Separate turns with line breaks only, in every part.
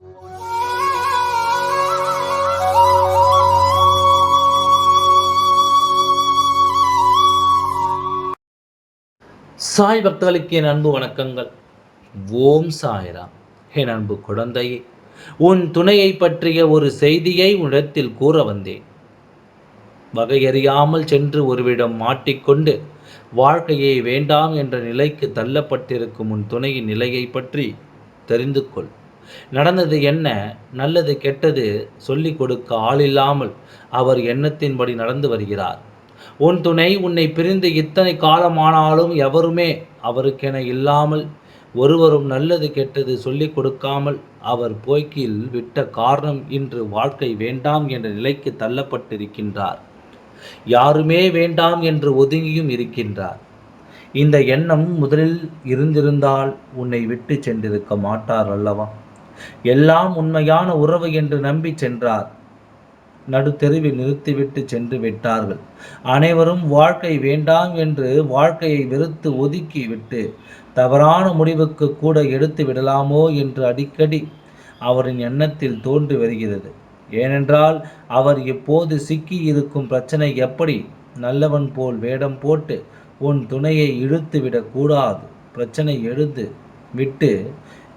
சாய் பக்தர்களுக்கு என் அன்பு வணக்கங்கள். ஓம் சாய்ராம். என் அன்பு குழந்தையே உன் துணையை பற்றிய ஒரு செய்தியை உன்னிடத்தில் கூற வந்தேன். வகையறியாமல் சென்று ஒருவிடம் மாட்டிக்கொண்டு வாழ்க்கையை வேண்டாம் என்ற நிலைக்கு தள்ளப்பட்டிருக்கும் உன் துணையின் நிலையை பற்றி தெரிந்து கொள். நடந்தது என்ன? நல்லது கெட்டது சொல்லிக் கொடுக்க ஆளில்லாமல் அவர் எண்ணத்தின்படி நடந்து வருகிறார். உன் துணை உன்னை பிரிந்து இத்தனை காலமானாலும் எவருமே அவருக்கென இல்லாமல் ஒருவரும் நல்லது கெட்டது சொல்லிக் கொடுக்காமல் அவர் போக்கில் விட்ட காரணம் இன்று வாழ்க்கை வேண்டாம் என்ற நிலைக்கு தள்ளப்பட்டிருக்கின்றார். யாருமே வேண்டாம் என்று ஒதுங்கியும் இருக்கின்றார். இந்த எண்ணம் முதலில் இருந்திருந்தால் உன்னை விட்டு சென்றிருக்க மாட்டார் அல்லவா? எல்லாம் உண்மையான உறவு என்று நம்பி சென்றார். நடுத்தெருவில் நிறுத்திவிட்டு சென்று விட்டார்கள். அனைவரும் வாழ்க்கை வேண்டாம் என்று வாழ்க்கையை வெறுத்து ஒதுக்கி விட்டு தவறான முடிவுக்கு கூட எடுத்து விடலாமோ என்று அடிக்கடி அவரின் எண்ணத்தில் தோன்றி வருகிறது. ஏனென்றால் அவர் இப்போது சிக்கி இருக்கும் பிரச்சனை எப்படி? நல்லவன் போல் வேடம் போட்டு உன் துணையை இழுத்து விடக்கூடாது பிரச்சனை எழுந்து விட்டு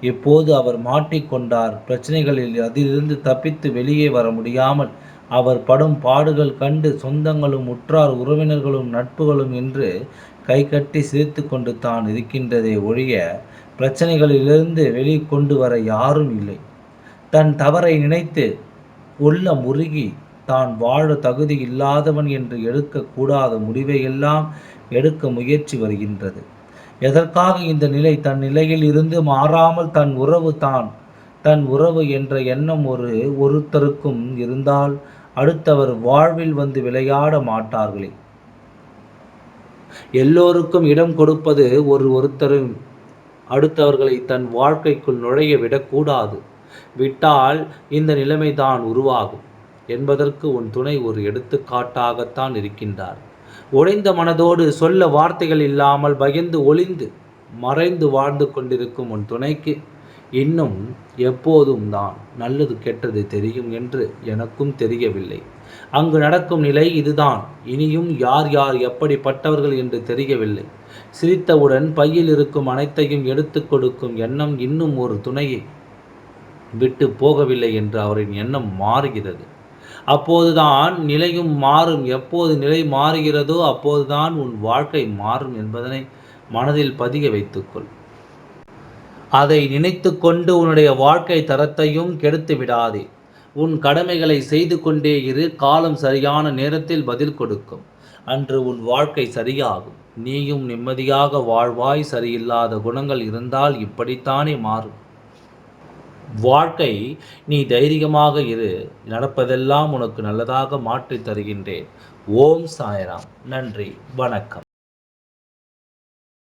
இப்போது அவர் மாட்டிக்கொண்டார். பிரச்சனைகளில் அதிலிருந்து தப்பித்து வெளியே வர முடியாமல் அவர் படும் பாடுகள் கண்டு சொந்தங்களும் உற்றார் உறவினர்களும் நட்புகளும் என்று கைகட்டி சிரித்து கொண்டு தான் இருக்கின்றதே ஒழிய பிரச்சனைகளிலிருந்து வெளிக்கொண்டு வர யாரும் இல்லை. தன் தவறை நினைத்து உள்ள முருகி தான் வாழ தகுதி இல்லாதவன் என்று எடுக்கக்கூடாத முடிவையெல்லாம் எடுக்க முயற்சி வருகின்றது. எதற்காக இந்த நிலை? தன் நிலையில் இருந்து மாறாமல் தன் உறவு தான். தன் உறவு என்ற எண்ணம் ஒரு ஒருத்தருக்கும் இருந்தால் அடுத்தவர் வாழ்வில் வந்து விளையாட மாட்டார்களே. எல்லோருக்கும் இடம் கொடுப்பது ஒரு ஒருத்தரும் அடுத்தவர்களை தன் வாழ்க்கைக்குள் நுழைய விடக்கூடாது. விட்டால் இந்த நிலைமைதான் உருவாகும். என்பதற்கு உன் துணை ஒரு எடுத்துக்காட்டாகத்தான் இருக்கின்றார். உடைந்த மனதோடு சொல்ல வார்த்தைகள் இல்லாமல் பகிர்ந்து ஒளிந்து மறைந்து வாழ்ந்து கொண்டிருக்கும் உன் துணைக்கு இன்னும் எப்போதும் தான் நல்லது கெட்டது தெரியும் என்று எனக்கும் தெரியவில்லை. அங்கு நடக்கும் நிலை இதுதான். இனியும் யார் யார் எப்படிப்பட்டவர்கள் என்று தெரியவில்லை. சிரித்தவுடன் பையில் இருக்கும் அனைத்தையும் எடுத்து கொடுக்கும் எண்ணம் இன்னும் ஒரு துணையை விட்டு போகவில்லை என்று அவரின் எண்ணம் மாறுகிறது. அப்போதுதான் நிலையும் மாறும். எப்போது நிலை மாறுகிறதோ அப்போதுதான் உன் வாழ்க்கை மாறும் என்பதனை மனதில் பதிய வைத்துக்கொள். அதை நினைத்து கொண்டு உன்னுடைய வாழ்க்கை தரத்தையும் கெடுத்து விடாதே. உன் கடமைகளை செய்து கொண்டே இரு. காலம் சரியான நேரத்தில் பதில் கொடுக்கும். அன்று உன் வாழ்க்கை சரியாகும். நீயும் நிம்மதியாக வாழ்வாய். சரியில்லாத குணங்கள் இருந்தால் இப்படித்தானே மாறும். வாழ்க்கை நீ தைரியமாக இரு நடப்பதெல்லாம் உனக்கு நல்லதாக மாற்றித் தருகின்றேன். ஓம் சாய்ராம். நன்றி. வணக்கம்.